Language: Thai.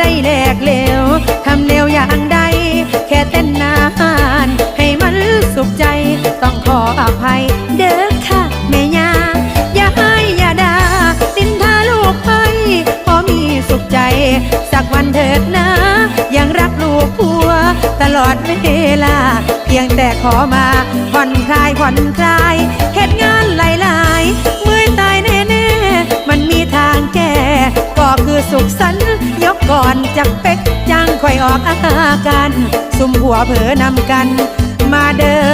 ได้แลกเลวทำเลวอย่างใดแค่เต้นนานให้มันสุขใจ ต้องขออภัย เด้อค่ะแม่ยาอย่าให้อย่าด่าดินทาลูกไปพอมีสุขใจ สักวันเถิดนะยังรักลูกผัว ตลอดเวลา เพียงแต่ขอมาผ่อนคลายผ่อนคลาย อนจากเป็กจังคอยออกอาการ ซุ่มหัวเผลอนำกัน มาเดิน